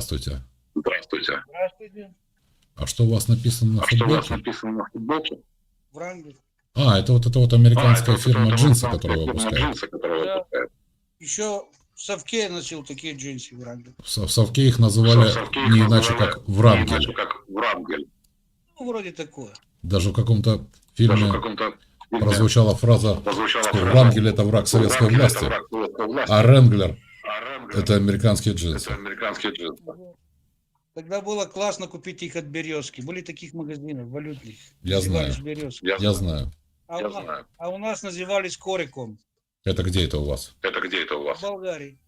Здравствуйте. Здравствуйте. Здравствуйте. А что у вас написано на А что у вас футболке? написано на футболке? Врангель. А, это вот это вот А, американская это фирма вот эта джинсы, которая выпускает. джинсы, которая Да. выпускает. Еще в совке я носил такие джинсы Врангель. В в совке их называли совке их не иначе называли как Не Врангель. иначе как Врангель. Ну, вроде такое. Даже в каком-то Даже в фильме каком-то фильме прозвучала фраза, прозвучала что фраза, Врангель это враг советской власти, враг советской власти, а а Ренглер это американские это джинсы. американские джинсы. Тогда было классно купить их от Березки. Были таких магазинов валютных. Я знаю. Я, Я знаю. А, я у нас, знаю. а у нас назывались Кориком. Это где это у вас? Это где это у В вас? Болгарии.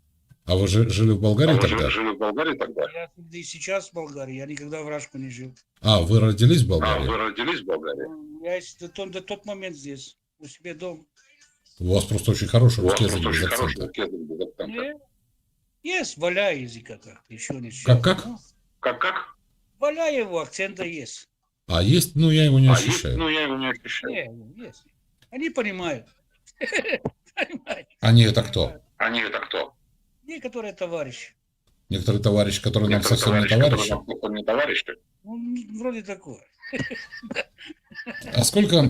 А вы жи- жили в А Болгарии вы тогда? жили, жили в Болгарии тогда? Я и сейчас в Болгарии. Я никогда в Рашку не жил. А, вы родились в А, Болгарии? вы родились в Болгарии? Я до, тот- до тот момент здесь. У себя дом. У вас просто очень хороший русский язык без очень хороший акцента. Э, Есть, валяй языка как Еще не Как- как? Ну, Как, как? Валяй его, акцента есть. А есть? Ну, я его не А есть? ощущаю. Ну, я его не ощущаю. Не, есть. Они понимают. Они это кто? Они это кто? Некоторые товарищи. Некоторые товарищи, которые нам совсем не товарищи? не товарищи. Ну, вроде такое. А сколько э,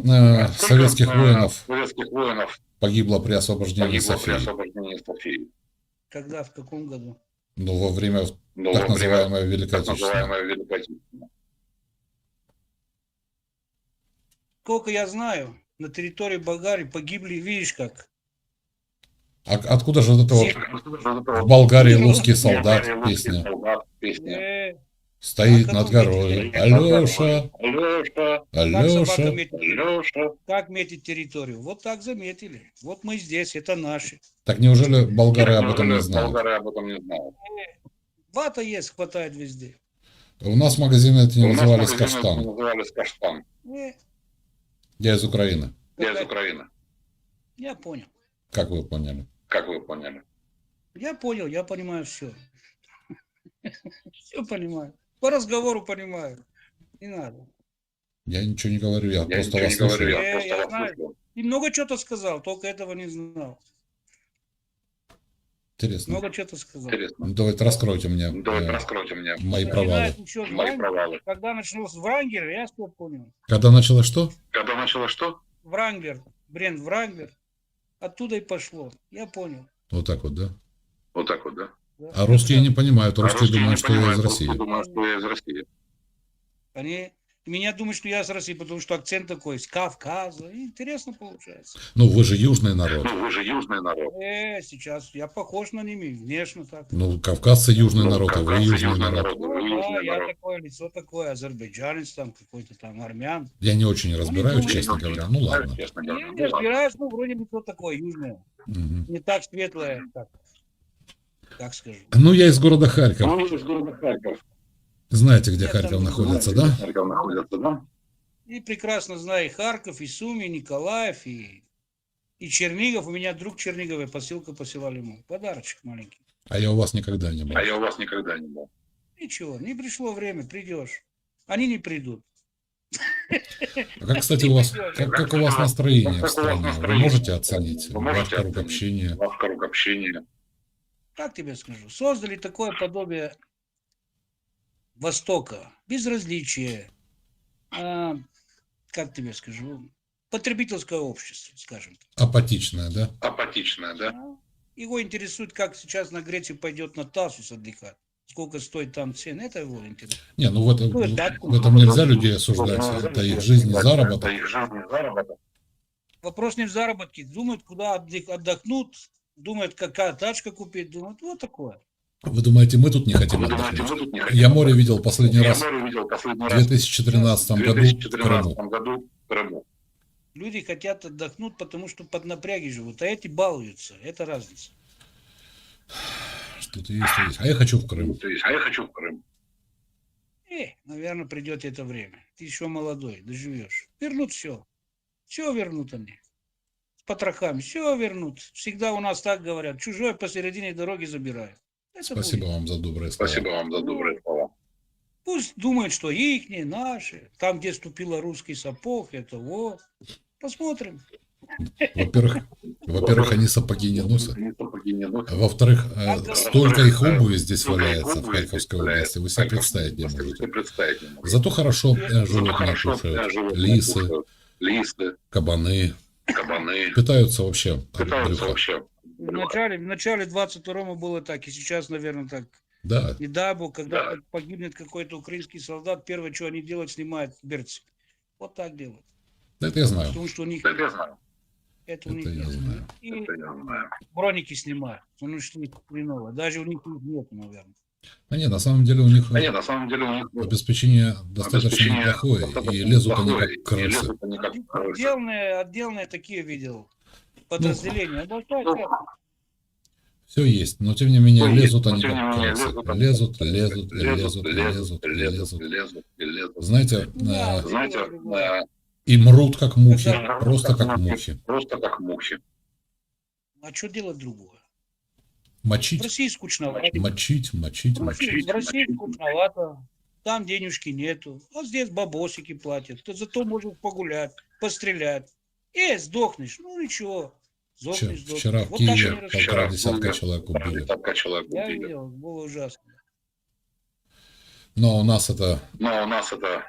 Сколько, советских э, воинов Советских воинов погибло при освобождении погибло при Софии? освобождении Софии. Когда, в каком году? Ну, во время Ну, так во время называемой Великой так Отечественной. называемой Великой Отечественной. Сколько я знаю, на территории Болгарии погибли, видишь как. А откуда же вот это вот В Болгарии русский солдат песня. Э, стоит А над горой? Алеша, Алеша, Алеша. Алеша. как метит территорию? Вот так заметили. Вот мы здесь, это наши. Так неужели болгары об этом не знают? Болгары об этом не знают. Вата есть, хватает везде. У нас магазины это не У назывались каштан. Назывались каштан. Э, Я из Украины. Я из Украины. Я понял. Как вы поняли? Как вы поняли? Я понял, я понимаю все. Все понимаю. По разговору понимаю. Не надо. Я ничего не говорю, я, Я просто вас слушаю. Э, я просто я вас знаю. И много что-то сказал, только этого не знал. Интересно. Много что-то сказал. Интересно. Ну, давайте раскройте мне Давайте э, раскройте мне мои провалы. еще мои провалы. Когда начался Врангер, я все понял. Когда началось что? Когда началось что? Вранглер, бренд Вранглер. Оттуда и пошло. Я понял. Вот так вот, да? Вот так вот, да? А русские не понимают, А русские думают, что я из понимают, России. русские думают, что я из России. Они меня думают, что я с России, потому что акцент такой, с Кавказа. Интересно получается. Ну, вы же южный народ. Ну, вы же южный народ. Э, сейчас я похож на ними, внешне так. Ну, кавказцы южный Ну, народ, а вы кавказцы южный народ. народ, вы Ну, да, южный я народ. такое лицо такое, азербайджанец там какой-то там, армян. Я не очень разбираюсь, думают, честно говоря. Ну, ладно. Я не Ну, разбираюсь, ну, вроде лицо такое южное. Мгм. Не так светлое, как, как скажу. Ну, я из города Харьков. Ну, из города Харьков. Знаете, где Я Харьков там находится, Знаете, да? где Харьков находится, да? И прекрасно знаю и Харьков, и Суми, и Николаев, и, и Чернигов. У меня друг Черниговый, посылку посылали ему. Подарочек маленький. А я у вас никогда не был. А я у вас никогда не был. Ничего, не пришло время, придешь. Они не придут. А как, кстати, у вас, как, как у вас настроение в стране? Вы можете оценить Вы ваш круг оценить общения? Ваш круг общения. Как тебе скажу? Создали такое подобие Востока, безразличие, а, как тебе скажу, потребительское общество, скажем так. Апатичная, да? Апатичная, да? Его интересует, как сейчас на Грецию пойдет на Тасус отдыхать. Сколько стоит там цены, это его интересует. Не, ну в этом, Ну, в этом нельзя людей осуждать. Это их жизнь и заработок. Это их жизнь и заработок. Вопрос не в заработке. Думают, куда отдохнут, думают, какая тачка купить, думают, вот такое. Вы думаете, мы тут не хотим Вы думаете, мы тут не хотим? Я море видел последний Я раз море видел последний в раз 2013 в году в 2013 Крыму. году в Крыму. Люди хотят отдохнуть, потому что под напряги живут, а эти балуются. Это разница. Что-то есть, что есть. А я хочу в Крым. А я хочу в Крым. Э, наверное, придет это время. Ты еще молодой, доживешь. Вернут все. Все вернут они. С потрохами. Все вернут. Всегда у нас так говорят. Чужой посередине дороги забирают. Это Спасибо будет. вам за добрые слова. Спасибо вам за добрые слова. Пусть думают, что их, наши. Там, где ступила русский сапог, это вот. Посмотрим. Во-первых, во-первых, они сапоги не носят. Во-вторых, э, А, столько их обуви здесь валяется в Харьковской области. Вы себе представить не можете. Зато хорошо э, Лисы, кушают. Лисы, кабаны. Кабаны. Питаются вообще Питаются брюха. вообще. В начале, в начале 22 было так, и сейчас, наверное, так. Да, Не дай бог, когда Да. погибнет какой-то украинский солдат, первое, что они делают, снимают берцы. Вот так делают. это я знаю. Потому что у них Это я знаю. это у них Это я нет. знаю. И Это я знаю. броники снимают. Ну что них хреново. Даже у них их нет, наверное. А нет, на самом деле у них А нет, на самом деле у них обеспечение достаточно обеспечение неплохое, достаточно и лезут они как крысы. лезут они как крысы. Отдельные, отдельные такие видел подразделения. Ну, так, Все есть, но тем не менее Ну, лезут есть, они как крысы. лезут Лезут, лезут, лезут, лезут, лезут, лезут. лезут, и лезут. Знаете, Да. э, Знаете, э, и мрут как мухи, просто как мухи. просто как мухи. а что делать другое? В Мочить, России скучновато. мочить, мочить, В мочить. в России скучновато. Там денежки нету. А здесь бабосики платят. Ты зато можешь погулять, пострелять. И сдохнешь. Ну ничего. Вчера, Сдохнешь, сдохнешь. вчера в Вот Киеве они полтора Вчера в десятка человек убили. Десятка человек Я видел, было ужасно. Но у нас это, Но у нас это,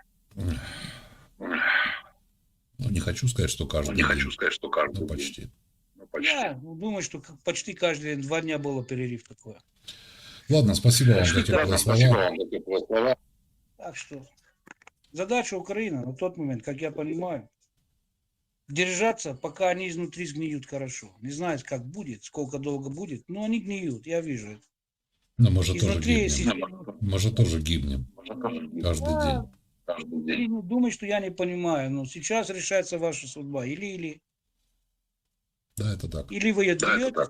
ну не хочу сказать, что каждый не день, хочу сказать, что каждый день. почти. Ну, почти. Я думаю, что почти каждые два дня было перерыв такой. Ладно, спасибо вам за теплые слова. Так что задача Украины на тот момент, как я понимаю, держаться, пока они изнутри сгниют хорошо. Не знаю, как будет, сколько долго будет, но они гниют, я вижу это. Но мы же тоже Изнутри гибнем. система- Мы же тоже гибнем каждый Да, день. каждый день. что я не понимаю, но сейчас решается ваша судьба. Или-или. Да, это так. Или вы ее Да,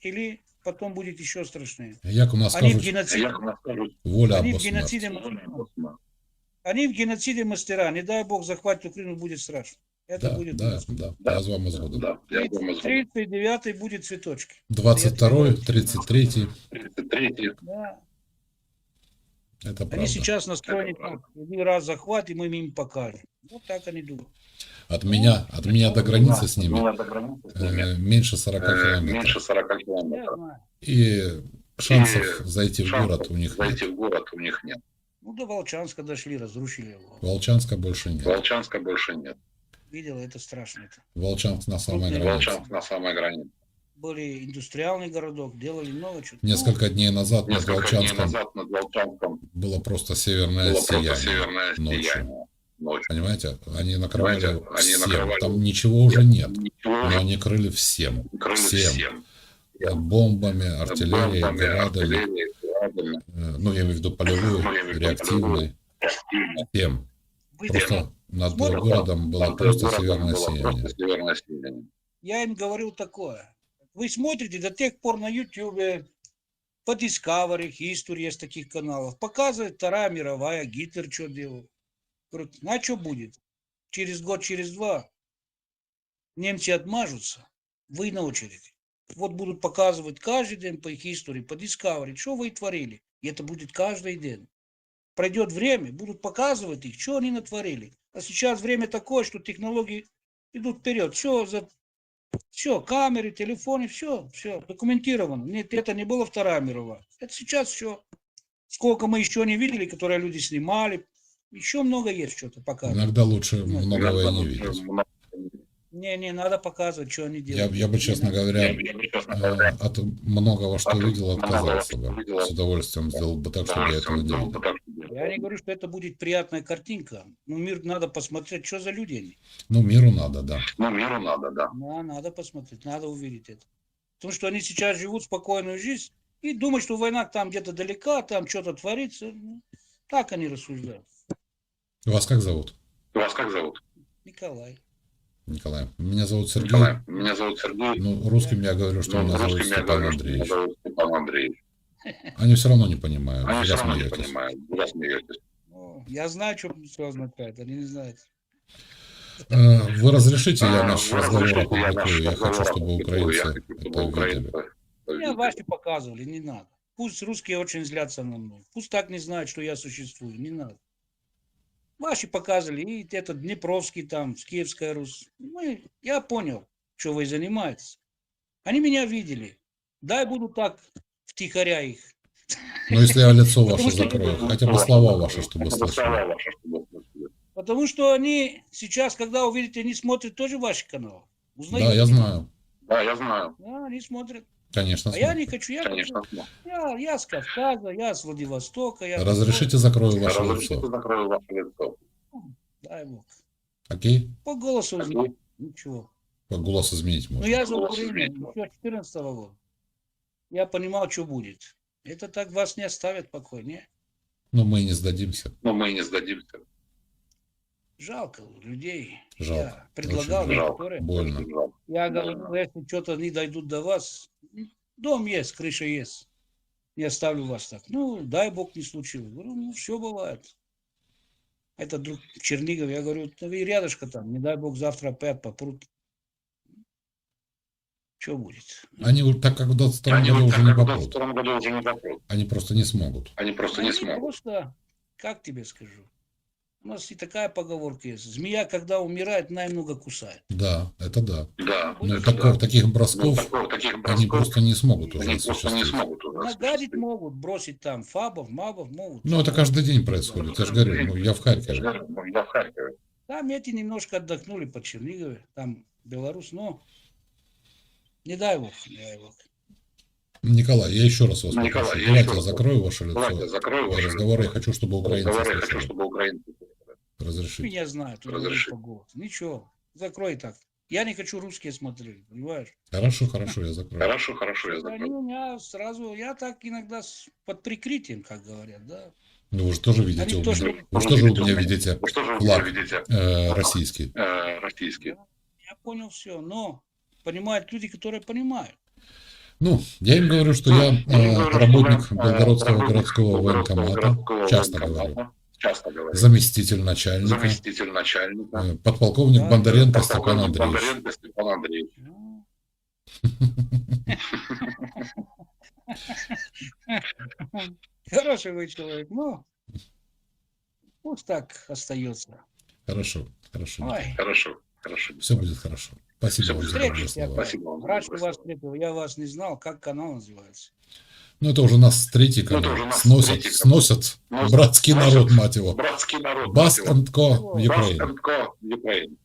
или потом будет еще страшнее. Як у нас Они в кажуть, геноциде, Як у нас кажуть, воля они в геноциде, мастера. они в геноциде мастера. Не дай бог захватит Украину, будет страшно. Это Да, будет да, да, Да. я з вами згоден. Да, я думаю, 39-й будет цветочки. 22 33 33 Да. Это Они правда. сейчас настроены. Один раз захват, и мы им покажем. Вот так они думают. От меня, от меня до границы с ними э, меньше 40 э, километров. меньше 40 Я километров. И шансов И зайти в город у них нет. Зайти в город у них нет. Ну, до Волчанска дошли, разрушили его. Волчанска больше нет. Волчанска больше нет. Видел, это страшно. Это. Волчанск на самой границе. Волчанск на самой границе. Были индустриальный городок, делали много чего. Несколько дней назад над дней назад над Волчанском было просто северное было просто сияние. северное ночью. сияние. Ночью. Понимаете? Они накрывали Понимаете, они всем. накрывали- Там ничего уже нет. Ничего Но они крыли всем. крыли всем. всем. Э, Бомбами, артиллерией, Бомбами, градами. э, Ну, я имею в виду полевую, Ну, я имею в виду реактивной. Активно. Всем. Просто над городом было просто. Просто северное сияние. Я им говорил такое. Вы смотрите до тех пор на YouTube, по Discovery, History есть таких каналов. Показывает Вторая мировая, Гитлер что делал. Говорю, а что будет? Через год, через два немцы отмажутся, вы на очереди. Вот будут показывать каждый день по их истории, по Discovery, что вы творили. И это будет каждый день. Пройдет время, будут показывать их, что они натворили. А сейчас время такое, что технологии идут вперед. Все за все, камеры, телефоны, все, все, документировано. Нет, это не было Вторая мировая. Это сейчас все. Сколько мы еще не видели, которые люди снимали. Еще много есть что-то показывать. Иногда лучше Ну, многого и не видеть. много- Не, не, надо показывать, что они делают. я бы, честно говоря, Я бы, честно э, говоря, от многого, что От видел, отказался бы. С удовольствием сделал бы так, чтобы я этого не чтобы- Я не говорю, что это будет приятная картинка. Ну, мир надо посмотреть, что за люди они. Ну, миру надо, да. Ну, миру надо, да. Да, надо посмотреть, надо увидеть это. Потому что они сейчас живут спокойную жизнь и думают, что война там где-то далека, там что-то творится. Ну, Так они рассуждают. Вас как зовут? Вас как зовут? Николай. Николай. Меня зовут Сергей. Николай. Меня зовут Сергей. Ну, русским я говорю, что Ну, меня зовут русским я Степан говорю, что меня Андреевич. зовут Степан Андреевич. Они все равно не понимают. Они Зря все равно не понимают. Вы смеетесь. Ну, я знаю, что все означает, они не знают. Э, Вы разрешите, я А, наш разговор я опубликую? Я хочу, чтобы. Я украинцы это увидели. видели. ваши показывали, не надо. Пусть русские очень злятся на мной. Пусть так не знают, что я существую, не надо. Ваши показывали, и этот Днепровский там, с Киевская Русь. Мы, я понял, что вы занимаетесь. Они меня видели. Дай буду так втихаря их. Но если я лицо ваше закрою, хотя бы слова ваши, чтобы слышали. Потому что они сейчас, когда увидите, они смотрят тоже ваши каналы. Узнают. Да, я знаю. Да, я знаю. Да, они смотрят. Конечно. А я не хочу. Я, Конечно. смотрю. я, я с Кавказа, я с Владивостока. Я Разрешите закрою ваше Разрешите, лицо. закрою ваше лицо. Дай бог. Окей? По голосу Окей. Ничего. Голос изменить Ну можно. я за Украину еще 14 года. Я понимал, что будет. Это так вас не оставит в покое, не? Но мы и не сдадимся. Но мы и не сдадимся. Жалко людей. Жалко. Я предлагал Очень жалко. некоторые. Больно. Я говорю, если что-то они дойдут до вас, дом есть, крыша есть. Не оставлю вас так. Ну, дай бог не случилось. Говорю, ну, все бывает. Это друг Чернигов. Я говорю, «Да вы рядышко там, не дай бог завтра опять попрут. Что будет? Они вот так как в 22 Они году вот уже не попрут. 22 году уже не попрут. Они просто не смогут. Они просто не Они смогут. Просто, как тебе скажу, у нас и такая поговорка есть. Змея, когда умирает, немного кусает. Да, это да. Да. Но это такого- да. таких Ну, бросков такого- таких они бросков просто не смогут уже они просто не смогут уже Нагадить осуществить. могут, бросить там фабов, мабов могут. Ну, это каждый день происходит. Я же говорю, ну, я в Харькове. ну, Я в Харькове. Там эти немножко отдохнули по Чернигове, там Беларусь, но не дай бог, не дай бог. Николай, я еще раз вас Николай, попрошу. я Давайте я раз закрою ваше Давайте лицо. закрою И ваш разговоры я хочу, чтобы украинцы Разговоры я хочу, слышали. чтобы украинцы Разрешите. Меня знают, он говорит Разреши. по голосу. Ничего, закрой так. Я не хочу русские смотреть, понимаешь? Хорошо, хорошо, я закрою. Хорошо, хорошо, я Они закрою. у меня сразу, я так иногда с- под прикрытием, как говорят, да. Ну, вы же тоже видите Они у тоже- меня. Вы же тоже у меня видите Вы что же вы флаг. видите? э, российский. Э, российский. Я понял все, но понимают люди, которые понимают. Ну, я им говорю, что я Я э, говорю, что работник я, э, Белгородского работник городского военкомата. городского Часто военкомата. говорю. Часто говорю. Заместитель начальника. Заместитель начальника. э, Подполковник Да, Бондаренко Степан Андреевич. Бондаренко Степан Андреевич. Ну. Хороший вы человек, но пусть так остается. Хорошо, хорошо. Ой, Хорошо, хорошо. Все будет хорошо. Спасибо слова. Спасибо вам. рад, что вас встретил. Я вас не знал, как канал называется. Ну, это уже нас третий Ну, это канал. уже нас Сносят, третий канал. сносят Сносят, братский сносят. народ, мать его. Братский народ. Бас его. and Co. Ukraine. Баскенко, Украина.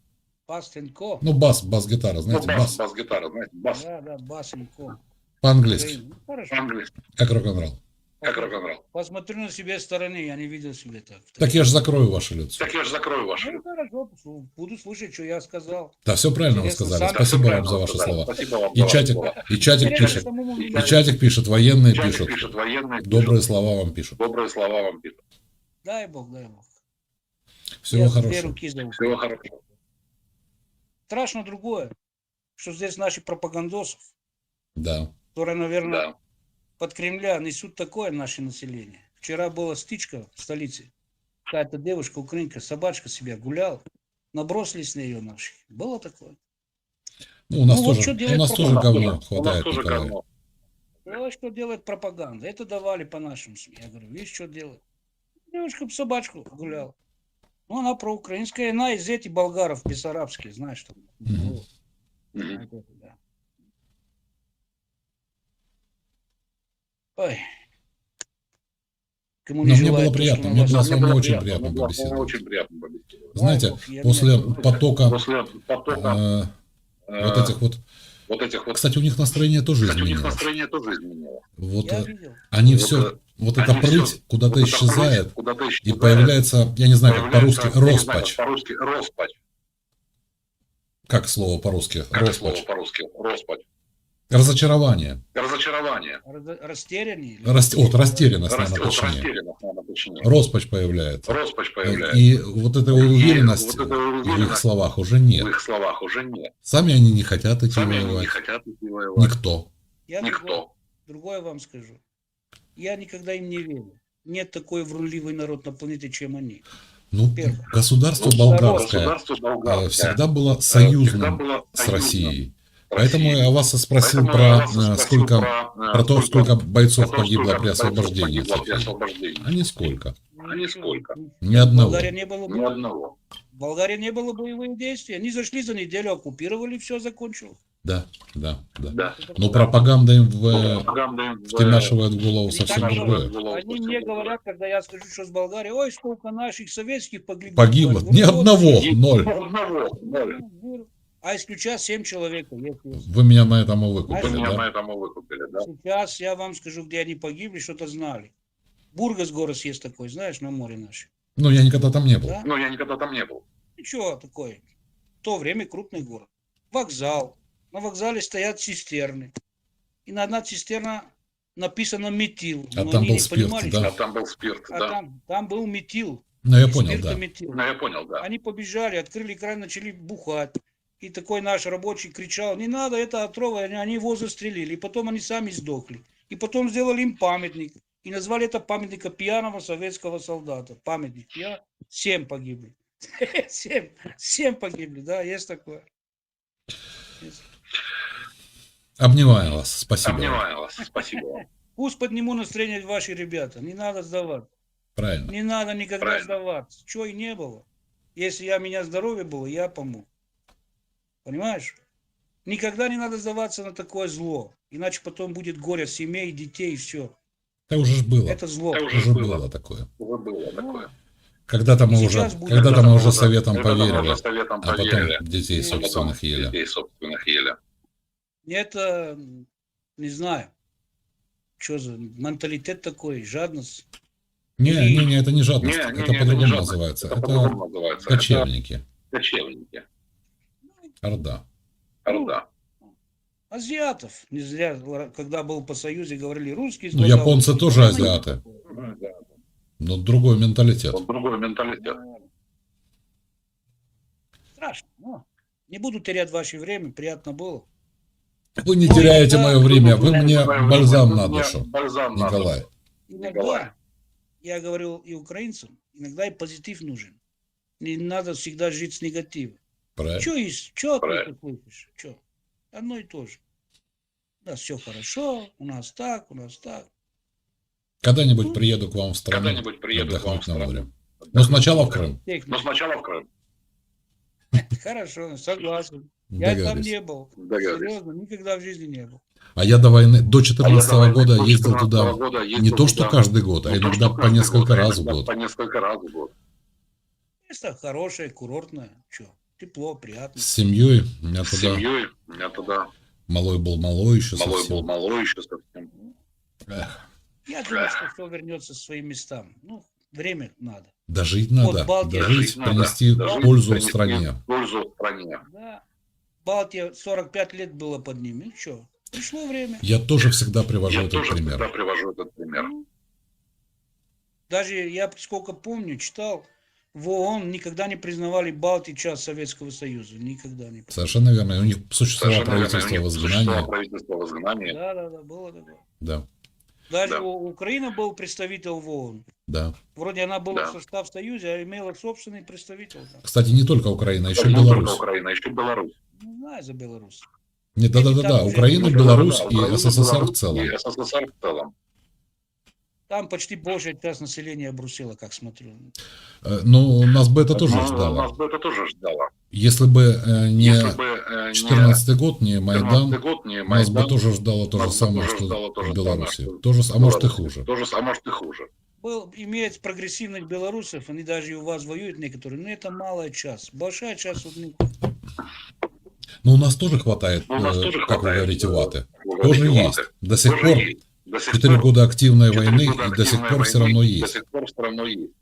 Пастенко. Ну, бас, бас-гитара, Ну, знаете, бас, бас. бас-гитара, знаете, бас. Да, да, Басенко. По-английски, Ну, Хорошо. Английский, как рок-н-ролл. Как рок-н-ролл. Посмотрю на себе стороны, я не видел себя так. Так я же закрою ваше лицо. Так я же закрою ваше Ну, хорошо, буду слушать, что я сказал. Да, все правильно вы Интересно, сказали. сам- Спасибо вам за ваши сказали. слова. Спасибо вам И чатик, слова. и чатик пишет. И чатик пишет, военные Чатик пишут. пишет, военные Добрые пишут. слова вам пишут. Добрые слова вам пишут. Дай бог, дай бог. Всего Я хорошего. Всего хорошего. Страшно другое, что здесь наши пропагандосов, Да. которые, наверное, Да. Под Кремля несут такое наше население. Вчера была стычка в столице. Какая-то девушка, украинка, собачка себя гуляла. Набросились на ее наши. Было такое. Ну, у нас Ну, вот тоже, что у нас тоже говно У нас хватает, тоже Николай. говно. Ну, что делает пропаганда? Это давали по нашим СМИ. Я говорю, видишь, что делает? Девушка собачку гуляла. Ну, она проукраинская, она из этих болгаров, бессарабские, знаешь, что. Мгм. Вот, Мгм. вот это, да. Ой. Кому Но мне желаю было приятно, мне было с вами было очень приятно, мне побеседовать. Очень приятно побеседовать. Знаете, после потока После потока э, э, вот этих вот... вот этих вот... Кстати, у них настроение тоже Кстати, у них изменилось. настроение тоже изменилось. Вот Я э, они Вот, все, вот эта прыть куда-то Вот исчезает, и появляется, я не знаю, как по-русски, роспач. как По-русски роспач. Как слово по-русски? Как слово по-русски? Роспач. Разочарование. Разочарование. Раз- Растерянный. или- Рас- Вот растерянность, Рас- наверное, вот растерянность, наверное, точнее. Роспач появляется. Роспач появляется. И вот этой уверенности вот этой в их словах уже В нет. их словах уже нет. Сами они не хотят идти Сами они не воевать. хотят идти воевать. Никто. Я другое, Никто. другое вам скажу. Я никогда им не верю. Нет такой врунливый народ на планете, чем они. Ну, Первое. государство Ну, болгарское Государство э, болгарское всегда было э, всегда союзным было с союзным Россией. Поэтому я вас спросил Поэтому про э, спросил сколько про, э, про то, сколько бойцов погибло сколько при освобождении при. А нисколько. А нисколько. Ни одного. В Болгарии не было, Ни одного. в Болгарии не было боевых действий. Они зашли за неделю, оккупировали, все закончилось. Да, да, да. Да. Но пропаганда им в, э, Пропаганда им в- втемяшивает в голову совсем так другое. Они мне говорят, когда я скажу, что с Болгарии, ой, сколько наших советских погибло. Погибло. Ни одного, ноль. А исключая 7 человек. если. Вы меня на этом и Вы выкупили, меня на да? этом и выкупили, да? Сейчас я вам скажу, где они погибли, что-то знали. Бургас город есть такой, знаешь, на море наш. Ну, я никогда там не был. Да? Ну, я никогда там не был. Ничего такое. В то время крупный город. Вокзал. На вокзале стоят цистерны. И на одна цистерна написано метил. А Но там они был спирт, понимали, да? А там был спирт, А да? там, там был метил. Ну, я И понял, да. спиртометил. Ну, я понял, да. Они побежали, открыли кран, начали бухать. И такой наш рабочий кричал, не надо, это отрова, они- его застрелили. И потом они сами сдохли. И потом сделали им памятник. И назвали это памятника пьяного советского солдата. Памятник. Я семь погибли. Семь. Семь погибли, да, есть такое. Есть. Обнимаю вас. Спасибо. Обнимаю вас. Спасибо. Пусть подниму настроение ваши ребята. Не надо сдаваться. Правильно. Не надо никогда Правильно. сдаваться. Чего и не было. Если я, меня здоровье было, я помог. Понимаешь? Никогда не надо сдаваться на такое зло. Иначе потом будет горе семей, детей, все. Это уже ж было. Это зло. Это Уже было. было такое. Уже было такое. Когда-то мы И уже, сейчас будет. когда-то мы уже советом поверили, уже советом а потом поверили. детей потом собственных ели. Детей собственных ели. Это, не знаю, что за менталитет такой, жадность. Не, не, не, это не жадность, Не, это не, это по-другому называется. Это Это по-другому называется. Это кочевники, кочевники. Орда. Орда. Азиатов. Не зря, когда был по Союзе, говорили русские. Ну, японцы тоже азиаты. Но другой менталитет. Вот другой менталитет. Страшно. но не буду терять ваше время, приятно было. Вы не Ой, теряете да, мое время, вы мне бальзам на душу, Бальзам. Николай. Иногда, Николай. я говорил и украинцам, иногда и позитив нужен. Не надо всегда жить с негативом. Правильно. Что есть? Что ты Правильно. тут слышишь? Что? Одно и то же. У нас все хорошо, у нас так, у нас так. Когда-нибудь приеду к вам в страну Когда-нибудь приеду к вам в страну. море. Но сначала в Крым. Но сначала в Крым. Хорошо, согласен. Я там не был. Серьезно, никогда в жизни не был. А я до войны, до А я 14 до войны года до ездил 14 туда года ездил не то, что каждый год, а иногда по несколько а раз в год. По несколько раз в год. Место хорошее, курортное. Что? Тепло, приятно. С семьей. У меня С туда семьей. У меня туда малой был малой еще малой был совсем. малой еще совсем. Эх, Я думаю, что все вернется к своим местам. Ну, время надо. Дожить надо, Балтия. дожить, Жить надо, принести дожить, пользу принести стране. Пользу стране. Да. Балтия 45 лет было под ними. И что? Пришло время. Я тоже всегда привожу Я этот тоже всегда пример. привожу этот пример. Ну, Даже я сколько помню, читал, в ООН никогда не признавали Балтии часть Советского Союза. Никогда не. Совершенно верно. У них существовало Совершенно верно. правительство У них в существовало изгнании. правительство в изгнании. Да, да, да, было такое. Да, Даже Да. у Украины был представитель в ООН. да. Вроде она была Да. в состав Союза, а имела собственный представитель. там. Кстати, не только Украина, еще Не только Беларусь. Украина, еще Беларусь. Не знаю за Беларусь. Не, да-да-да, Украина, Да, Беларусь и Украина, СССР в целом. И СССР в целом. Там почти большая часть населения обрусила, как смотрю. Э, Ну, нас бы это тоже Но ждало. Нас бы это тоже ждало. Если бы э, не Если бы э, не 14 год, не 14 Майдан, год, не нас бы Майдан, тоже ждало то же самое, тоже что в Беларуси. самое, что То же, а может и хуже. То же, а может и хуже. Был, имеет прогрессивных белорусов, они даже и у вас воюют некоторые, но это малая часть. Большая часть вот, ну, Но у нас тоже хватает, Но у нас э, тоже как вы хватает, говорите, э, ваты. Вы Тоже говорите, есть. До сих Тоже пор есть. До сих 4 пор- года активной войны, и до сих пор все равно есть.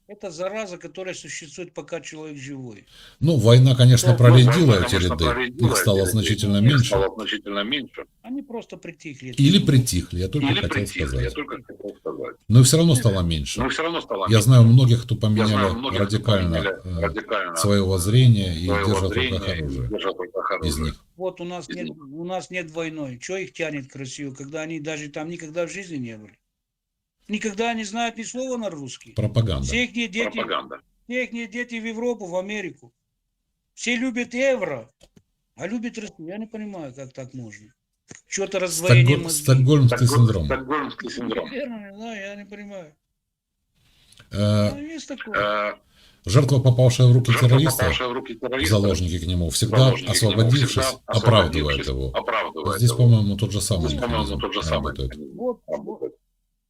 Это зараза, которая существует, пока человек живой. Ну, война, конечно, Ну, проредила эти конечно, ряды. проредила Их стало эти ряды. значительно Их меньше. стало значительно меньше. Они просто притихли. Или притихли, я только Или хотел притихли, я сказать. только хотел сказать. Но все равно стало меньше. Но все равно стало Я меньше. знаю многих, кто Я поменяли знаю многих, кто радикально поменяли э, радикально свое воззрение и держат зрения руках оружие держат из них. Вот у нас Из нет, них. у нас нет войной. Что их тянет к Россию, когда они даже там никогда в жизни не были? Никогда не знают ни слова на русский. Пропаганда. Все их дети, Пропаганда. все их дети в Европу, в Америку. Все любят евро, а любят Россию. Я не понимаю, как так можно. Что-то раздвоение Стокгольм- мозгей. Стокгольмский Стокгольм- синдром. Стокгольмский синдром. Наверное, не знаю, я не понимаю. Э, Ну, есть такое. Э, Жертва, попавшая в руки Жертва, террориста, попавшая в руки в террористов, заложники к нему, всегда заложники освободившись, всегда оправдывает его. оправдывает Здесь, по-моему, тот же самый Здесь, по-моему, механизм тот же самый работает. механизм Вот, работает.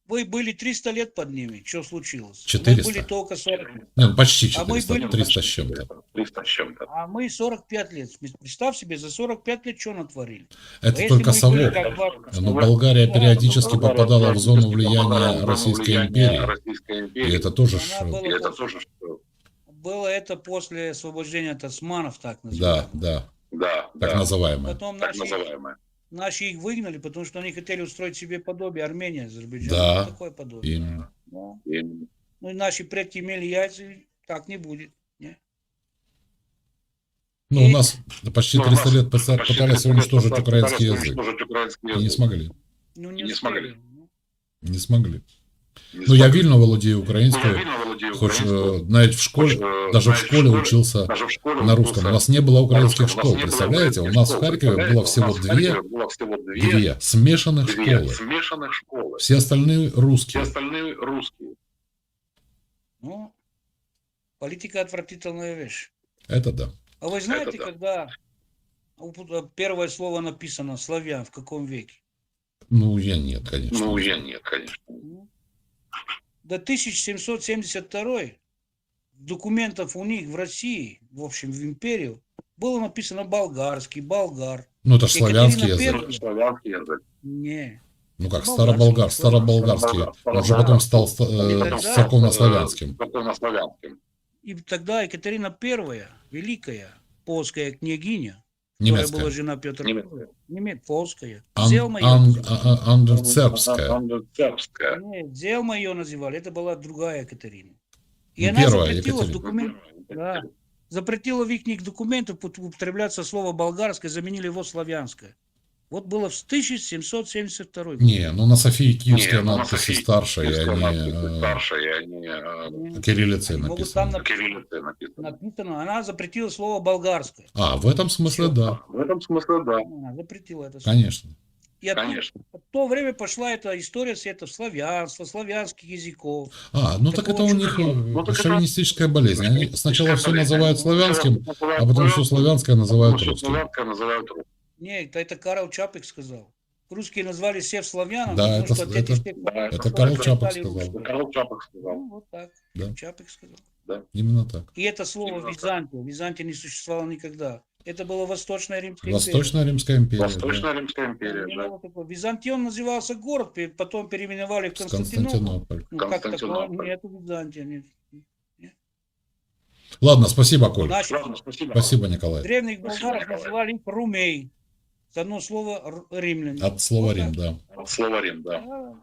Вы были 300 лет под ними. Что случилось? 400. Мы были только 40. Не, ну, почти А мы 400, были 300 с чем-то. 300 с чем-то. А мы 45 лет. Представь себе, за 45 лет что натворили? Это А только совок. как Но Болгария Да, периодически Болгария попадала в зону влияния Российской империи. Российской И это тоже И это тоже что? Было это после освобождения от османов, так Да, называемых. да, Да, так да, называемое. Потом так наши, называемое. наши их выгнали, потому что они хотели устроить себе подобие Армения, Азербайджан. Да. Такое подобие. Именно. Да. И Ну и наши предки имели яйца, и так не будет. Не? Ну, у И- нас почти Ну, у 300 нас лет пыта- почти пытались 300 лет уничтожить пытались украинский язык. уничтожить украинский И не язык. смогли. Ну, Не успели. смогли. Ну, Не смогли. Не Ну, я смогли. вільно володію Ну, я українською, вільно володію хоч українською, е, навіть в школі, хоч, е, даже в навіть школе учился даже в школе на русском. У нас не было украинских на русском. У школ, нас не было представляете? У украинских нас в школ, Харькове было представляете? всего У нас в две, Харькове было всего две, две смешанных две школы. смешанных школы. Все остальные Все русские. остальные русские. ну, политика отвратительная вещь. Это да. А вы знаете, да. когда у- первое слово написано «славян» в каком веке? Ну, я нет, конечно. Ну, не я знаю. нет, конечно. До 1772 документов у них в России, в общем, в империю, было написано болгарский, болгар. Ну, это славянский язык. Первая. Славянский язык. Не. Ну, как староболгар, староболгарский. Он же потом стал э, церковнославянским. И тогда Екатерина Первая, великая полская княгиня, которая была Немецкая. жена Петра Немецкая. Немец, полская, Ан- Зелма ее ан- называли. а- а- Андерцербская. Андерцербская. Нет, Зелма ее называли, это была другая Екатерина. И Ну, она первая запретила в Екатерина. документ, Да. запретила в их документах упот- употребляться слово болгарское, заменили его славянское. Вот было в 1772 год. Не, ну на Софии ну, на надписи Софии старше, и они надпись э, старше, и они э, Ну, кириллицей там написаны. нап- кириллицей написаны. написано, она запретила слово болгарское. А, в этом смысле да, В этом смысле да, Она запретила это слово. конечно. И оттуда- конечно. в то время пошла эта история с этого славянства, славянских языков. А, ну так это у них э, Ну, шовинистическая болезнь. Они сначала все называют славянским, а потом все славянское называют русским. славянское называют русским. Нет, это, Карл Чапик сказал. Русские назвали всех славянами, Да, потому это- что это- всех Да, это Карл Чапик сказал. Карл Чапок сказал. Ну, вот так. Да. Чапик сказал. Именно так. И это слово Именно так. Византия. Византия не существовало никогда. Это была Восточная Римская империя. Восточная Римская империя. да. Восточная Римская Не империя, да. Византион назывался город, потом переименовали в Константинополь. Константинополь. Ну, как? Константинополь. Византия. Нет. Ладно, спасибо, Коль. Значит, Ладно, спасибо. Спасибо, Николай. древних болгаров называли их румей. С одно слово р- римляне. От слова Рим, да. Слово Рим, да. Да.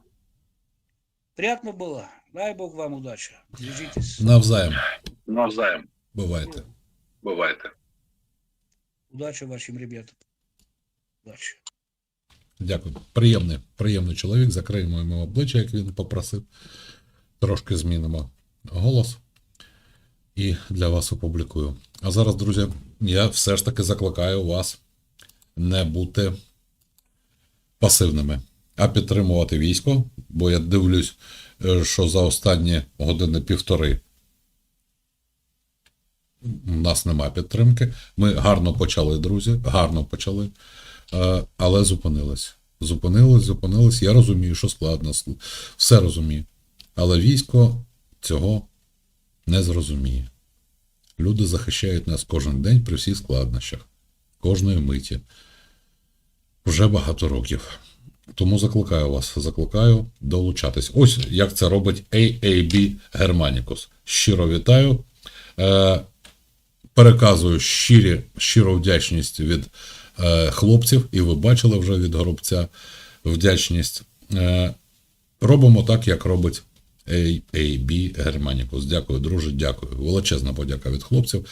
Приятно было. Дай Бог вам удачи. Держитесь. Навзаєм. Навзаєм. Бувайте. Бувайте. Удачи вашим ребятам. Удачи. Дякую. Приємний, приємний чоловік. Закриємо йому обличчя, як він попросив. Трошки змінимо голос. І для вас опублікую. А зараз, друзі, я все ж таки закликаю вас не бути пасивними, а підтримувати військо, бо я дивлюсь, е, що за останні години півтори у нас немає підтримки. Ми гарно почали, друзі, гарно почали. Е, але зупинились. Зупинились, зупинились. Я розумію, що складно, все розумію. Але військо цього не зрозуміє. Люди захищають нас кожен день при всіх складнощах, кожної миті. Вже багато років. Тому закликаю вас, закликаю долучатись. Ось як це робить AAB Germanicus. Щиро вітаю. Е, переказую щирі, щиру вдячність від е, хлопців, і ви бачили вже від горобця вдячність. Е, робимо так, як робить AAB Germanicus. Дякую, друже, дякую. Величезна подяка від хлопців.